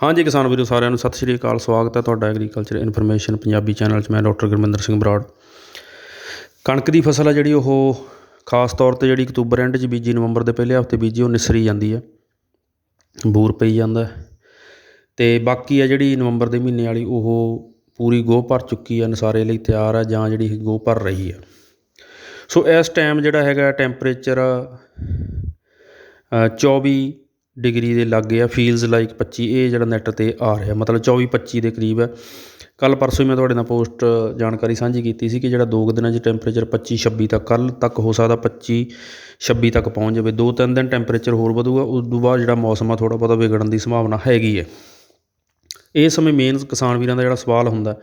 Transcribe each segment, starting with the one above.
ਹਾਂਜੀ ਕਿਸਾਨ ਵੀਰੋ, ਸਾਰਿਆਂ ਨੂੰ ਸਤਿ ਸ਼੍ਰੀ ਅਕਾਲ। ਸਵਾਗਤ ਹੈ ਤੁਹਾਡਾ ਐਗਰੀਕਲਚਰ ਇਨਫੋਰਮੇਸ਼ਨ ਪੰਜਾਬੀ ਚੈਨਲ 'ਚ। ਮੈਂ ਡਾਕਟਰ ਗੁਰਮਿੰਦਰ ਸਿੰਘ ਬਰਾੜ। ਕਣਕ ਦੀ ਫਸਲ ਹੈ ਜਿਹੜੀ, ਉਹ ਖਾਸ ਤੌਰ ਤੇ ਜਿਹੜੀ ਅਕਤੂਬਰ ਐਂਡ 'ਚ ਬੀਜੀ ਨਵੰਬਰ ਦੇ ਪਹਿਲੇ ਹਫ਼ਤੇ ਬੀਜੀ, ਉਹ ਨਿਸਰੀ ਜਾਂਦੀ ਹੈ। ਬੂਰ ਪਈ ਜਾਂਦਾ ਹੈ। ਤੇ ਬਾਕੀ ਆ ਜਿਹੜੀ ਨਵੰਬਰ ਦੇ ਮਹੀਨੇ ਵਾਲੀ, ਉਹ ਪੂਰੀ ਗੋਹ ਭਰ ਚੁੱਕੀ ਹੈ ਨਸਾਰੇ ਲਈ ਤਿਆਰ ਆ, ਜਾਂ ਜਿਹੜੀ ਗੋਹ ਭਰ ਰਹੀ ਆ। ਸੋ ਇਸ ਟਾਈਮ ਜਿਹੜਾ ਹੈਗਾ ਟੈਂਪਰੇਚਰ 24 ਡਿਗਰੀ ਦੇ ਲਾਗੇ ਆ ਫੀਲਜ਼ ਲਾਈਕ 25 ਇਹ ਜਿਹੜਾ ਨੈੱਟ ਤੇ ਆ ਰਿਹਾ, ਮਤਲਬ 24 25 ਦੇ ਕਰੀਬ ਹੈ। ਕੱਲ੍ਹ ਪਰਸੋਂ ਹੀ ਮੈਂ ਤੁਹਾਡੇ ਨਾਲ ਪੋਸਟ ਜਾਣਕਾਰੀ ਸਾਂਝੀ ਕੀਤੀ ਸੀ ਕਿ ਜਿਹੜਾ ਦੋ ਕੁ ਦਿਨਾਂ 'ਚ ਟੈਂਪਰੇਚਰ 25 26 ਤੱਕ, ਕੱਲ੍ਹ ਤੱਕ ਹੋ ਸਕਦਾ 25 26 ਤੱਕ ਪਹੁੰਚ ਜਾਵੇ। ਦੋ ਤਿੰਨ ਦਿਨ ਟੈਂਪਰੇਚਰ ਹੋਰ ਵਧੂਗਾ, ਉਸ ਤੋਂ ਬਾਅਦ ਜਿਹੜਾ ਮੌਸਮ ਆ ਥੋੜਾ ਬਹੁਤਾ ਵਿਗੜਨ ਦੀ ਸੰਭਾਵਨਾ ਹੈਗੀ ਹੈ। ਇਸ ਸਮੇਂ ਮੇਨ ਕਿਸਾਨ ਵੀਰਾਂ ਦਾ ਜਿਹੜਾ ਸਵਾਲ ਹੁੰਦਾ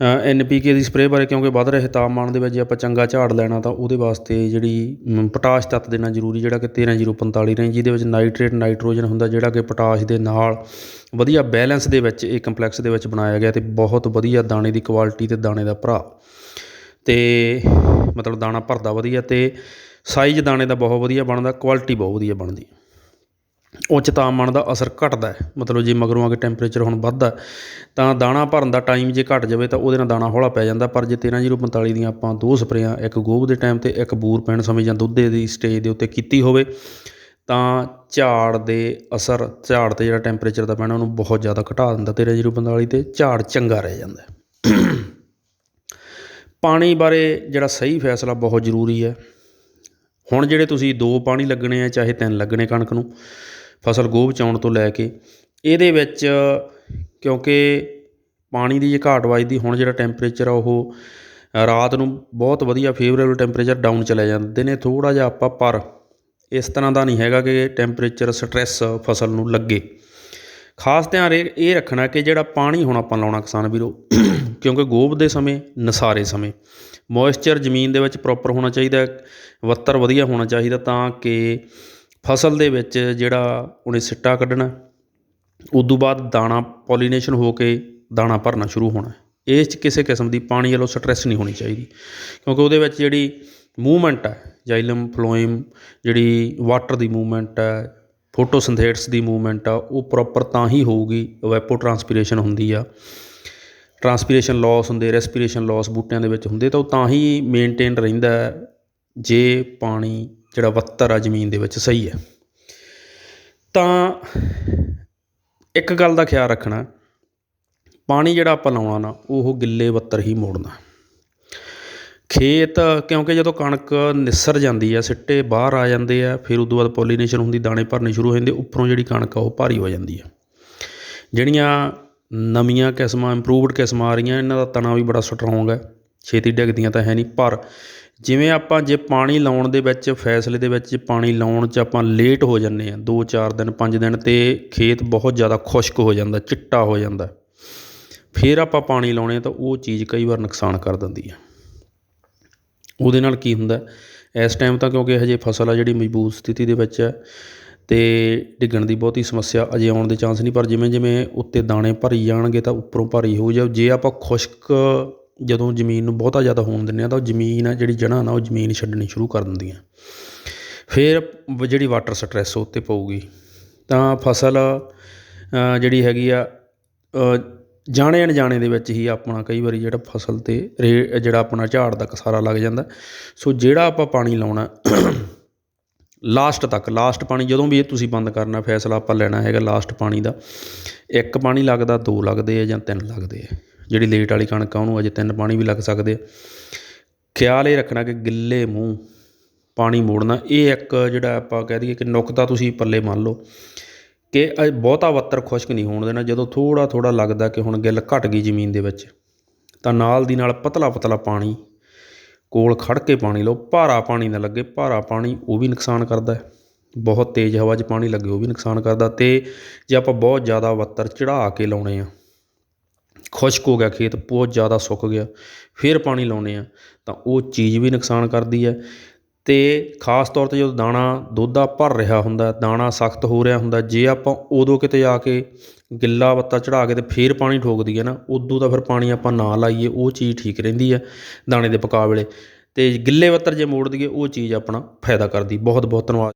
ਐਨ ਪੀ ਕੇ ਦੀ ਸਪਰੇਅ ਬਾਰੇ ਕਿਉਂਕਿ ਵੱਧ ਰਹੇ ਤਾਪਮਾਨ ਦੇ ਵਿੱਚ ਜੇ ਆਪਾਂ ਚੰਗਾ ਝਾੜ ਲੈਣਾ ਤਾਂ ਉਹਦੇ ਵਾਸਤੇ ਜਿਹੜੀ ਪੋਟਾਸ਼ ਤੱਤ ਦੇਣਾ ਜ਼ਰੂਰੀ, ਜਿਹੜਾ ਕਿ 13045 ਰੇਂਜ ਜਿਹਦੇ ਵਿੱਚ ਨਾਈਟ੍ਰੇਟ ਨਾਈਟ੍ਰੋਜਨ ਹੁੰਦਾ, ਜਿਹੜਾ ਕਿ ਪੋਟਾਸ਼ ਦੇ ਨਾਲ ਵਧੀਆ ਬੈਲੈਂਸ ਦੇ ਵਿੱਚ ਇਹ ਕੰਪਲੈਕਸ ਦੇ ਵਿੱਚ ਬਣਾਇਆ ਗਿਆ ਤੇ ਬਹੁਤ ਵਧੀਆ ਦਾਣੇ ਦੀ ਕੁਆਲਿਟੀ ਤੇ ਦਾਣੇ ਦਾ ਭਰਾ। ਤੇ ਮਤਲਬ ਦਾਣਾ ਭਰਦਾ ਵਧੀਆ ਤੇ ਸਾਈਜ਼ ਦਾਣੇ ਦਾ ਬਹੁਤ ਵਧੀਆ ਬਣਦਾ ਕੁਆਲਿਟੀ ਬਹੁਤ ਵਧੀਆ ਬਣਦੀ। ਉੱਚ ਤਾਪਮਾਨ ਦਾ ਅਸਰ ਘਟਦਾ ਮਤਲਬ ਜੇ ਮਗਰੋਂ ਆ ਕੇ ਟੈਂਪਰੇਚਰ ਹੁਣ ਵੱਧਦਾ ਤਾਂ ਦਾਣਾ ਭਰਨ ਦਾ ਟਾਈਮ ਜੇ ਘਟ ਜਾਵੇ ਤਾਂ ਉਹਦੇ ਨਾਲ ਦਾਣਾ ਹੌਲਾ ਪੈ ਜਾਂਦਾ। ਪਰ ਜੇ 13045 ਦੀਆਂ ਆਪਾਂ ਦੋ ਸਪਰੇਆਂ, ਇੱਕ ਗੋਭ ਦੇ ਟਾਈਮ ਤੇ, ਇੱਕ ਬੂਰ ਪੈਣ ਸਮੇਂ ਜਾਂ ਦੁੱਧ ਦੀ ਸਟੇਜ ਦੇ ਉੱਤੇ ਕੀਤੀ ਹੋਵੇ, ਤਾਂ ਝਾੜ ਦੇ ਅਸਰ, ਝਾੜ ਤੇ ਜਿਹੜਾ ਟੈਂਪਰੇਚਰ ਦਾ ਪੈਣਾ ਉਹਨੂੰ ਬਹੁਤ ਜ਼ਿਆਦਾ ਘਟਾ ਦਿੰਦਾ। 13045 ਤੇ ਝਾੜ ਚੰਗਾ ਰਹਿ ਜਾਂਦਾ ਪਾਣੀ ਬਾਰੇ ਜਿਹੜਾ ਸਹੀ ਫੈਸਲਾ ਬਹੁਤ ਜ਼ਰੂਰੀ ਹੈ। ਹੁਣ ਜਿਹੜੇ ਤੁਸੀਂ ਦੋ ਪਾਣੀ ਲੱਗਣੇ ਆ, ਚਾਹੇ ਤਿੰਨ ਲੱਗਣੇ ਕਣਕ ਨੂੰ, ਫਸਲ ਗੋਭ ਬਚਾਉਣ ਤੋਂ ਲੈ ਕੇ, ਇਹਦੇ ਵਿੱਚ ਕਿਉਂਕਿ ਪਾਣੀ ਦੀ ਜੇ ਘਾਟ ਵੱਜਦੀ, ਹੁਣ ਜਿਹੜਾ ਟੈਂਪਰੇਚਰ ਆ ਉਹ, ਰਾਤ ਨੂੰ ਬਹੁਤ ਵਧੀਆ ਫੇਵਰੇਬਲ ਟੈਂਪਰੇਚਰ ਡਾਊਨ ਚਲੇ ਜਾਂਦੇ ਨੇ ਥੋੜਾ ਜਿਹਾ ਆਪਾਂ ਪਰ, ਇਸ ਤਰ੍ਹਾਂ ਦਾ ਨਹੀਂ ਹੈਗਾ ਕਿ ਟੈਂਪਰੇਚਰ ਸਟ੍ਰੈਸ ਫਸਲ ਨੂੰ ਲੱਗੇ। ਖਾਸ ਧਿਆਨ ਇਹ ਇਹ ਰੱਖਣਾ ਕਿ ਜਿਹੜਾ ਪਾਣੀ ਹੁਣ ਆਪਾਂ ਲਾਉਣਾ ਕਿਸਾਨ ਵੀਰੋ ਕਿਉਂਕਿ ਗੋਭ ਦੇ ਸਮੇਂ, ਨਸਾਰੇ ਸਮੇਂ। ਮੋਇਸਚਰ ਜ਼ਮੀਨ ਦੇ ਵਿੱਚ ਪ੍ਰੋਪਰ ਹੋਣਾ ਚਾਹੀਦਾ ਵੱਤਰ ਵਧੀਆ ਹੋਣਾ ਚਾਹੀਦਾ ਤਾਂ ਕਿ ਫਸਲ ਦੇ ਵਿੱਚ ਜਿਹੜਾ ਉਹਨੇ ਸਿੱਟਾ ਕੱਢਣਾ ਉਦੋਂ ਬਾਅਦ ਦਾਣਾ ਪੋਲੀਨੇਸ਼ਨ ਹੋ ਕੇ ਦਾਣਾ ਭਰਨਾ ਸ਼ੁਰੂ ਹੋਣਾ ਇਸ 'ਚ ਕਿਸੇ ਕਿਸਮ ਦੀ ਪਾਣੀ ਵੱਲੋਂ ਸਟ੍ਰੈਸ ਨਹੀਂ ਹੋਣੀ ਚਾਹੀਦੀ। ਕਿਉਂਕਿ ਉਹਦੇ ਵਿੱਚ ਜਿਹੜੀ ਮੂਵਮੈਂਟ ਹੈ ਜਾਈਲਮ ਫਲੋਇਮ, ਜਿਹੜੀ ਵਾਟਰ ਦੀ ਮੂਵਮੈਂਟ ਹੈ ਫੋਟੋਸਿੰਥੇਟਸ ਦੀ ਮੂਵਮੈਂਟ ਆ ਉਹ ਪ੍ਰੋਪਰ ਤਾਂ ਹੀ ਹੋਊਗੀ ਵੈਪੋ ਟਰਾਂਸਪੀਰੇਸ਼ਨ ਹੁੰਦੀ ਆ। ਟਰਾਂਸਪੀਰੇਸ਼ਨ ਲਾਸ ਹੁੰਦੇ ਰੈਸਪੀਰੇਸ਼ਨ ਲਾਸ ਬੂਟਿਆਂ ਦੇ ਵਿੱਚ ਹੁੰਦੇ, ਤਾਂ ਉਹ ਤਾਂ ਹੀ ਮੇਨਟੇਨ ਰਹਿੰਦਾ ਜੇ ਪਾਣੀ, ਜਿਹੜਾ ਵੱਤਰ ਆ ਜ਼ਮੀਨ ਦੇ ਵਿੱਚ ਸਹੀ ਹੈ। ਤਾਂ ਇੱਕ ਗੱਲ ਦਾ ਖਿਆਲ ਰੱਖਣਾ, ਪਾਣੀ ਜਿਹੜਾ ਆਪਾਂ ਲਾਉਣਾ ਨਾ, ਉਹ ਗਿੱਲੇ ਵੱਤਰ ਹੀ ਮੋੜਨਾ। ਖੇਤ, ਕਿਉਂਕਿ ਜਦੋਂ ਕਣਕ ਨਿਸਰ ਜਾਂਦੀ ਆ, ਸਿੱਟੇ ਬਾਹਰ ਆ ਜਾਂਦੇ ਆ, ਫਿਰ ਉਦੋਂ ਬਾਅਦ ਪੋਲੀਨੇਸ਼ਨ ਹੁੰਦੀ, ਦਾਣੇ ਭਰਨੇ ਸ਼ੁਰੂ ਹੋ ਜਾਂਦੇ, ਉੱਪਰੋਂ ਜਿਹੜੀ ਕਣਕ ਆ, ਉਹ ਭਾਰੀ ਹੋ ਜਾਂਦੀ ਆ। ਜਿਹੜੀਆਂ ਨਵੀਆਂ ਕਿਸਮਾਂ ਇੰਪਰੂਵਡ ਕਿਸਮਾਂ ਆ ਰਹੀਆਂ, ਇਹਨਾਂ ਦਾ ਤਣਾ ਵੀ ਬੜਾ ਸਟਰੋਂਗ ਹੈ। ਛੇਤੀ ਡਿੱਗਦੀਆਂ ਤਾਂ ਹੈ ਨਹੀਂ, ਪਰ ਜਿਵੇਂ ਆਪਾਂ ਜੇ ਪਾਣੀ ਲਾਉਣ ਦੇ ਵਿੱਚ, ਫੈਸਲੇ ਦੇ ਵਿੱਚ ਪਾਣੀ ਲਾਉਣ 'ਚ ਆਪਾਂ ਲੇਟ ਹੋ ਜੰਨੇ ਆ 2-4 ਦਿਨ 5 ਦਿਨ, ਤੇ ਖੇਤ ਬਹੁਤ ਜ਼ਿਆਦਾ ਖੁਸ਼ਕ ਹੋ ਜਾਂਦਾ, ਚਿੱਟਾ ਹੋ ਜਾਂਦਾ। ਫਿਰ ਆਪਾਂ ਪਾਣੀ ਲਾਉਣੇ ਆ ਤਾਂ ਉਹ ਚੀਜ਼ ਕਈ ਵਾਰ ਨੁਕਸਾਨ ਕਰ ਦਿੰਦੀ ਆ ਉਹਦੇ ਨਾਲ ਕੀ ਹੁੰਦਾ ਇਸ ਟਾਈਮ ਤਾਂ ਕਿਉਂਕਿ ਹਜੇ ਫਸਲ ਆ ਜਿਹੜੀ ਮਜ਼ਬੂਤ ਸਥਿਤੀ ਦੇ ਵਿੱਚ ਹੈ। ਅਤੇ ਡਿੱਗਣ ਦੀ ਬਹੁਤੀ ਸਮੱਸਿਆ ਅਜੇ ਆਉਣ ਦੇ ਚਾਂਸ ਨਹੀਂ, ਪਰ ਜਿਵੇਂ ਜਿਵੇਂ ਉੱਤੇ ਦਾਣੇ ਭਰੀ ਜਾਣਗੇ ਤਾਂ ਉੱਪਰੋਂ ਭਾਰੀ ਹੋ ਜਾ ਜੇ ਆਪਾਂ ਖੁਸ਼ਕ ਜਦੋਂ ਜ਼ਮੀਨ ਨੂੰ ਬਹੁਤਾ ਜ਼ਿਆਦਾ ਹੋਣ ਦਿੰਦੇ ਆ ਤਾਂ ਉਹ ਜ਼ਮੀਨ ਆ, ਜਿਹੜੀ ਜੜ੍ਹਾਂ ਨਾ ਉਹ ਜ਼ਮੀਨ ਛੱਡਣੀ ਸ਼ੁਰੂ ਕਰ ਦਿੰਦੀਆਂ। ਫਿਰ ਜਿਹੜੀ ਵਾਟਰ ਸਟ੍ਰੈਸ ਉੱਤੇ ਪਊਗੀ। ਤਾਂ ਫਸਲ ਜਿਹੜੀ ਹੈਗੀ ਆ ਜਾਣੇ ਅਣਜਾਣੇ ਦੇ ਵਿੱਚ ਹੀ ਆਪਣਾ ਕਈ ਵਾਰੀ ਜਿਹੜਾ ਫਸਲ ਤੇ ਰੇ, ਜਿਹੜਾ ਆਪਣਾ ਝਾੜ ਦਾ ਕਸਾਰਾ ਲੱਗ ਜਾਂਦਾ। ਸੋ ਜਿਹੜਾ ਆਪਾਂ ਪਾਣੀ ਲਾਉਣਾ ਲਾਸਟ ਤੱਕ, ਲਾਸਟ ਪਾਣੀ ਜਦੋਂ ਵੀ ਇਹ ਤੁਸੀਂ ਬੰਦ ਕਰਨਾ, ਫੈਸਲਾ ਆਪਾਂ ਲੈਣਾ ਹੈਗਾ ਲਾਸਟ ਪਾਣੀ ਦਾ। ਇੱਕ ਪਾਣੀ ਲੱਗਦਾ, ਦੋ ਲੱਗਦੇ ਆ ਜਾਂ ਤਿੰਨ ਲੱਗਦੇ ਆ। ਜਿਹੜੀ ਲੇਟ ਵਾਲੀ ਕਣਕ ਆ, ਉਹਨੂੰ ਅਜੇ ਤਿੰਨ ਪਾਣੀ ਵੀ ਲੱਗ ਸਕਦੇ ਆ। ਖਿਆਲ ਇਹ ਰੱਖਣਾ ਕਿ ਗਿੱਲੇ ਮੂੰਹ ਪਾਣੀ ਮੋੜਨਾ, ਇਹ ਇੱਕ ਜਿਹੜਾ ਆਪਾਂ ਕਹਿ ਦਈਏ ਕਿ ਨੁਕਤਾ ਤੁਸੀਂ ਪੱਲੇ ਮੰਨ ਲਓ ਕਿ ਅ- ਬਹੁਤਾ ਵੱਤਰ ਖੁਸ਼ਕ ਨਹੀਂ ਹੋਣ ਦੇਣਾ। ਜਦੋਂ ਥੋੜਾ ਥੋੜਾ ਲੱਗਦਾ ਕਿ ਹੁਣ ਗਿੱਲ ਘਟ ਗਈ ਜ਼ਮੀਨ ਦੇ ਵਿੱਚ, ਤਾਂ ਨਾਲ ਦੀ ਨਾਲ ਪਤਲਾ ਪਤਲਾ ਪਾਣੀ ਕੋਲ ਖੜ੍ਹ ਕੇ ਪਾਣੀ ਲਓ, ਭਾਰਾ ਪਾਣੀ ਨਾ ਲੱਗੇ, ਭਾਰਾ ਪਾਣੀ ਉਹ ਵੀ ਨੁਕਸਾਨ ਕਰਦਾ ਬਹੁਤ ਤੇਜ਼ ਹਵਾ 'ਚ ਪਾਣੀ ਲੱਗੇ ਉਹ ਵੀ ਨੁਕਸਾਨ ਕਰਦਾ ਅਤੇ ਜੇ ਆਪਾਂ ਬਹੁਤ ਜ਼ਿਆਦਾ ਵੱਤਰ ਚੜ੍ਹਾ ਕੇ ਲਾਉਣੇ ਆ, ਖੁਸ਼ਕ ਹੋ ਗਿਆ ਖੇਤ, ਬਹੁਤ ਜ਼ਿਆਦਾ ਸੁੱਕ ਗਿਆ, ਫਿਰ ਪਾਣੀ ਲਾਉਣੇ ਆ, ਤਾਂ ਉਹ ਚੀਜ਼ ਵੀ ਨੁਕਸਾਨ ਕਰਦੀ ਹੈ। ਅਤੇ ਖਾਸ ਤੌਰ ਤੇ ਜਦੋਂ ਦਾਣਾ ਦੋਧਾ ਭਰ ਰਿਹਾ ਹੁੰਦਾ, ਦਾਣਾ ਸਖਤ ਹੋ ਰਿਹਾ ਹੁੰਦਾ, ਜੇ ਆਪਾਂ ਉਦੋਂ ਕਿਤੇ ਜਾ ਕੇ ਗਿੱਲਾ ਵੱਤਾ ਚੜ੍ਹਾ ਕੇ ਤੇ ਫਿਰ ਪਾਣੀ ਠੋਕਦੀ ਹੈ ਨਾ, ਉਦੋਂ ਤਾਂ ਫਿਰ ਪਾਣੀ ਆਪਾਂ ਨਾ ਲਾਈਏ, ਉਹ ਚੀਜ਼ ਠੀਕ ਰਹਿੰਦੀ ਹੈ ਦਾਣੇ ਦੇ ਪਕਾ ਵੇਲੇ ਅਤੇ ਗਿੱਲੇ ਵੱਤਰ ਜੇ ਮੋੜ ਦਈਏ, ਉਹ ਚੀਜ਼ ਆਪਣਾ ਫਾਇਦਾ ਕਰਦੀ। ਬਹੁਤ ਬਹੁਤ ਧੰਨਵਾਦ।